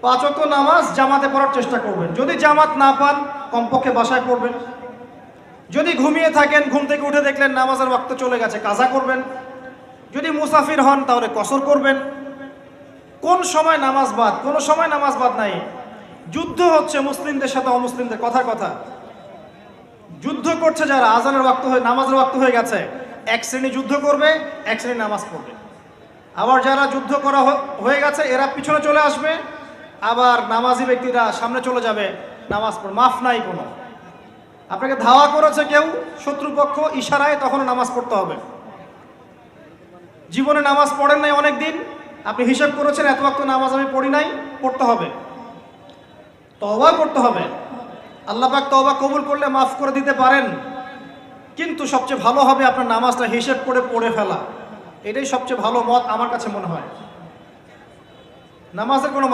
পাঁচ ওয়াক্ত নামাজ জামাতে পড়ার চেষ্টা করবেন। যদি জামাত না পান, কমপক্ষে বাসায় পড়বেন। যদি ঘুমিয়ে থাকেন, ঘুম থেকে উঠে দেখলেন নামাজের ওয়াক্ত চলে গেছে, কাজা করবেন। যদি মুসাফির হন, তাহলে কসর করবেন। কোন সময় নামাজ বাদ, কোনো সময় নামাজ বাদ নাই। যুদ্ধ হচ্ছে মুসলিমদের সাথে অমুসলিমদের, কথা কথা। যুদ্ধ করছে যারা, আজানের ওয়াক্ত হয়ে, নামাজের ওয়াক্ত হয়ে গেছে। এক শ্রেণি যুদ্ধ করবে, এক শ্রেণি নামাজ পড়বে। আবার যারা যুদ্ধ করা হয়ে গেছে, এরা পিছনে চলে আসবে। আবার নামাজি ব্যক্তিরা সামনে চলে যাবে, নামাজ পড়, মাফ নাই কোনো। আপনাকে ধাওয়া করেছে কেউ, শত্রুপক্ষ ইশারায় তখন নামাজ পড়তে হবে। জীবনে নামাজ পড়েন নাই অনেক দিন আপনি হিসাব করেছেন, এত ওয়াক্ত নামাজ আমি পড়ি নাই, পড়তে হবে। তওবা করতে হবে। আল্লাহ পাক তওবা কবুল করলে মাফ করে দিতে পারেন। কিন্তু সবচেয়ে ভালো হবে আপনার নামাজটা হিসেব করে পড়ে ফেলা। এটাই সবচেয়ে ভালো মত আমার কাছে মনে হয়। নামাজের কোনো